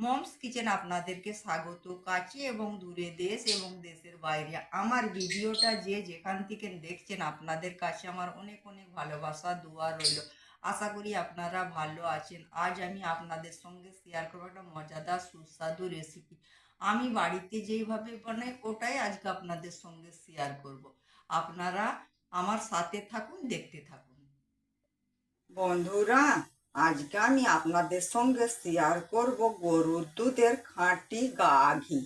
Moms kitchen আপনাদেরকে স্বাগত। কাছে এবং দূরে দেশ এবং দেশের বাইরে। আমার ভিডিওটা যে যেখান থেকে দেখছেন আপনাদের কাছে আমার অনেক অনেক ভালোবাসা, দোয়া রইল। আশা করি আপনারা ভালো আছেন। আজ আমি আপনাদের সঙ্গে শেয়ার করব একটা মজাদার, সুস্বাদু রেসিপি আমি বাড়িতে যেইভাবে বানাই, ওটাই আজকে আপনাদের সঙ্গে শেয়ার করব। আপনারা আমার সাথে থাকুন, দেখতে থাকুন। বন্ধুরা আজকে আমি আপনাদের সঙ্গে শেয়ার করব গরুর দুধের খাঁটি গা ঘি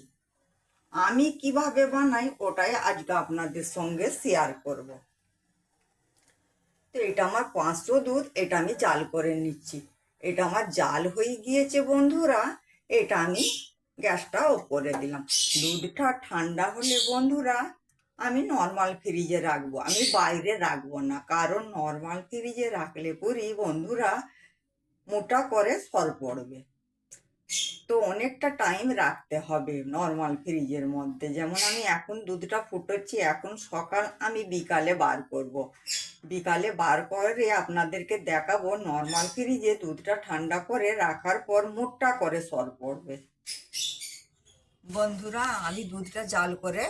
আমি কীভাবে বানাই ওটাই আজকে আপনাদের সঙ্গে শেয়ার করব। তো এটা আমার পাঁচশো দুধ, এটা আমি জাল করে নিচ্ছি। এটা আমার জাল হয়ে গিয়েছে বন্ধুরা, এটা আমি গ্যাসটা ওপরে দিলাম। দুধটা ঠান্ডা হলে বন্ধুরা, আমি নর্মাল ফ্রিজে রাখব। আমি বাইরে রাখব না, কারণ নর্মাল ফ্রিজে রাখলে পরই বন্ধুরা মোটা করে সর পড়বে। তো অনেকটা টাইম রাখতে হবে নর্মাল ফ্রিজের মধ্যে। যেমন আমি এখন দুধটা ফুটোচ্ছি, এখন সকাল আমি বিকালে বার করব। বিকালে বার করে আপনাদেরকে দেখাবো নর্মাল ফ্রিজে দুধটা ঠান্ডা করে রাখার পর মোটা করে সর পড়বে। বন্ধুরা, আমি দুধটা জাল করে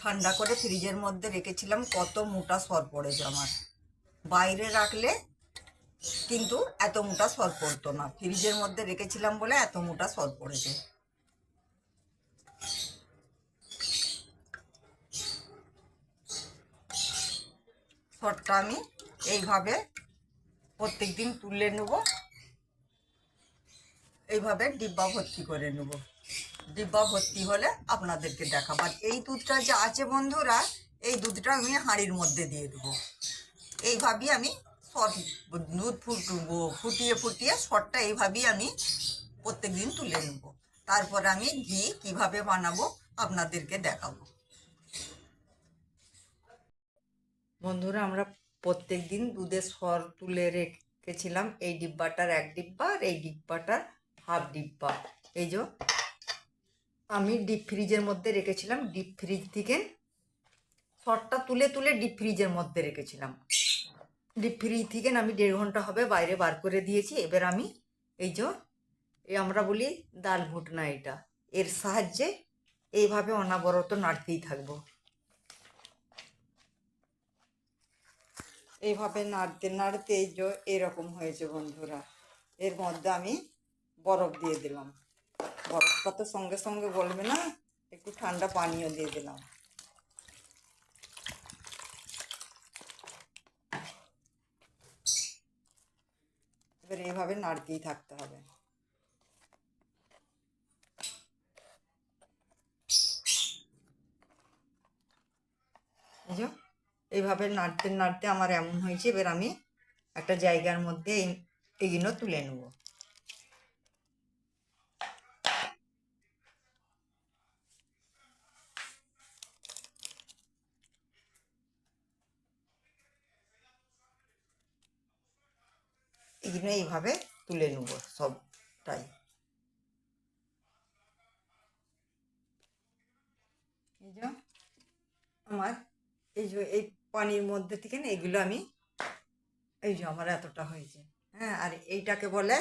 ঠান্ডা করে ফ্রিজের মধ্যে রেখেছিলাম, কত মোটা সর পড়েছে আমার। বাইরে রাখলে কিন্তু এত মোটা সর পড়তো না। ফ্রিজের মধ্যে রেখেছিলাম বলে এত মোটা সর পড়েছে। সরটা আমি এইভাবে প্রত্যেক দিন তুলে নেব। এইভাবে ডিব্বা ভর্তি করে নেব। ডিব্বা ভর্তি হলে আপনাদেরকে দেখাবার এই দুধটা যে আছে বন্ধুরা, এই দুধটা আমি হাঁড়ির মধ্যে দিয়ে দেবো। এইভাবেই আমি দুধ ফুটিয়ে ফুটিয়ে সরটা এইভাবেই আমি প্রত্যেক দিন তুলে নেব। তারপর আমি ঘি কীভাবে বানাবো আপনাদেরকে দেখাবো। বন্ধুরা, আমরা প্রত্যেক দিন দুধের সর তুলে রেখেছিলাম। এই ডিব্বাটার এক ডিব্বা আর এই ডিব্বাটার হাফ ডিব্বা। এই যে, আমি ডিপ ফ্রিজের মধ্যে রেখেছিলাম। ডিপ ফ্রিজ থেকে সরটা তুলে তুলে ডিপ ফ্রিজের মধ্যে রেখেছিলাম। ডিপ ফ্রিজ থেকে আমি দেড় ঘণ্টা হবে বাইরে বার করে দিয়েছি। এবার আমি এই যে আমরা বলি ডাল ঘুটনা এটা। এর সাহায্যে এইভাবে অনাবরত নাড়তেই থাকব। এইভাবে নাড়তে নাড়তে এই যে এরকম হয়েছে বন্ধুরা। এর মধ্যে আমি বরফ দিয়ে দিলাম। বরফটা তো সঙ্গে সঙ্গে গলবে না, একটু ঠান্ডা পানীয় দিয়ে দিলাম। এবার এইভাবে নাড়তেই থাকতে হবে। বুঝো এইভাবে নাড়তে নাড়তে আমার এমন হয়েছে, এবার আমি একটা জায়গার মধ্যে এই- এইগুলো তুলে নেব। এগুলো এইভাবে তুলে নেব সবটাই। এই যে আমার, এই যে এই পানির মধ্যে থেকে না এগুলো আমি, এই যে আমার এতটা হয়েছে। হ্যাঁ আর এইটাকে বলে,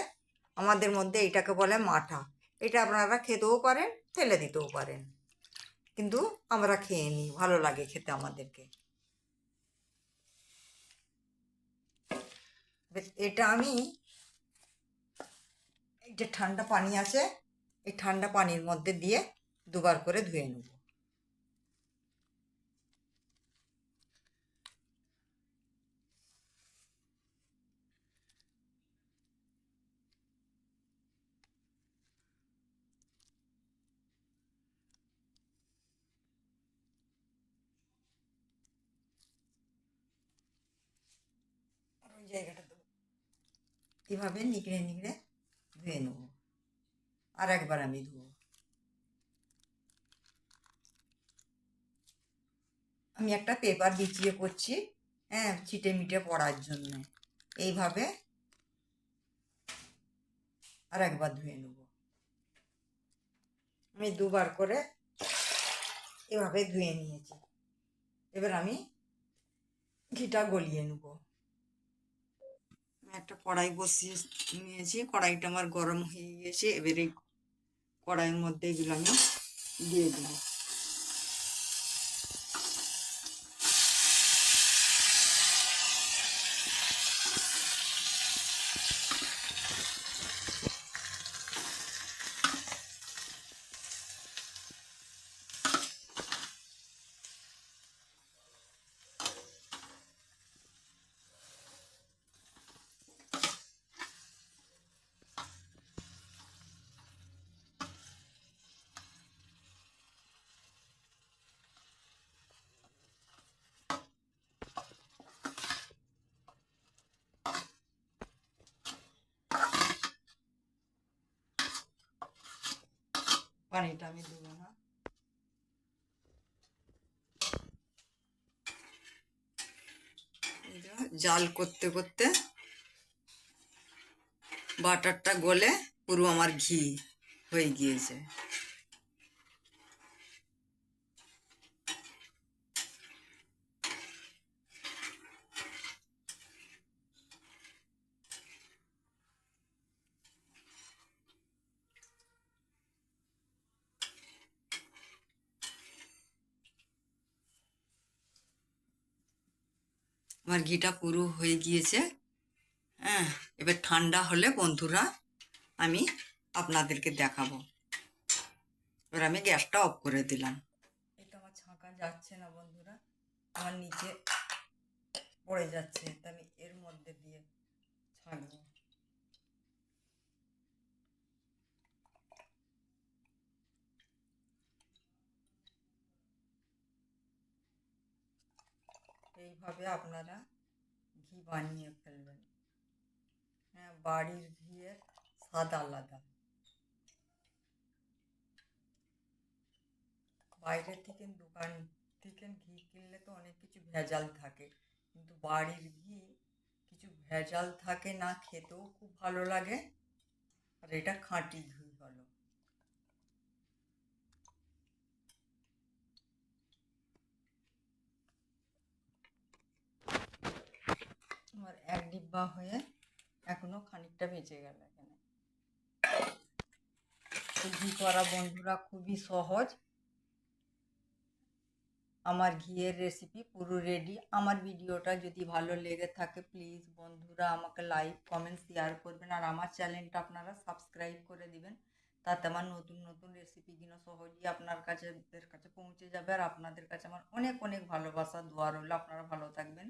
আমাদের মধ্যে এইটাকে বলে মাঠা। এটা আপনারা খেতেও পারেন, ফেলে দিতেও পারেন। কিন্তু আমরা খেয়ে নিই, ভালো লাগে খেতে আমাদেরকে। এটা আমি এই যে ঠান্ডা পানি আছে, এই ঠান্ডা পানির মধ্যে দিয়ে দুবার করে ধুয়ে নেব। জায়গাটা এভাবে নিগড়ে নিগড়ে ধুয়ে নেব। আর একবার আমি ধুবো। আমি একটা পেপার বিছিয়ে করছি হ্যাঁ ছিটে মিটে পড়ার জন্য। এইভাবে আর একবার ধুয়ে নেব। আমি দুবার করে এভাবে ধুয়ে নিয়েছি। এবার আমি ঘিটা গলিয়ে নেব। একটা কড়াই বসিয়ে নিয়েছি। কড়াইটা আমার গরম হয়ে গেছে এবারে কড়াইয়ের মধ্যে এগুলো আমি দিয়ে দেবো। পানিটা আমি দেবো না। জাল করতে করতে বাটারটা গলে পুরো আমার ঘি হয়ে গিয়েছে। আমার ঘিটা পুরো হয়ে গিয়েছে। হ্যাঁ এবার ঠান্ডা হলে বন্ধুরা আমি আপনাদেরকে দেখাবো। এবার আমি গ্যাসটা অফ করে দিলাম। এটা আমার ছাঁকা যাচ্ছে না বন্ধুরা, আমার নিচে পড়ে যাচ্ছে। তা আমি এর মধ্যে দিয়ে ছাঁকবো এইভাবে আপনারা ঘি বানিয়ে ফেলবেন। হ্যাঁ বাড়ির ঘিয়ের স্বাদ আলাদা। বাইরে থেকে দোকান থেকে ঘি কিনলে তো অনেক কিছু ভেজাল থাকে, কিন্তু বাড়ির ঘি কিছু ভেজাল থাকে না, খেতেও খুব ভালো লাগে। আর এটা খাঁটি ঘি হলো। আমার এক ডিব্বা হয়ে এখনও খানিকটা বেঁচে গেল এখানে। ঘি করা বন্ধুরা খুবই সহজ। আমার ঘিয়ের রেসিপি পুরো রেডি আমার ভিডিওটা যদি ভালো লেগে থাকে প্লিজ বন্ধুরা আমাকে লাইক কমেন্ট শেয়ার করবেন। আর আমার চ্যানেলটা আপনারা সাবস্ক্রাইব করে দিবেন। তাতে আমার নতুন নতুন রেসিপিগুলো সহজেই আপনার কাছে কাছে পৌঁছে যাবে। আর আপনাদের কাছে আমার অনেক অনেক ভালোবাসা, দোয়া রইল। আপনারা ভালো থাকবেন।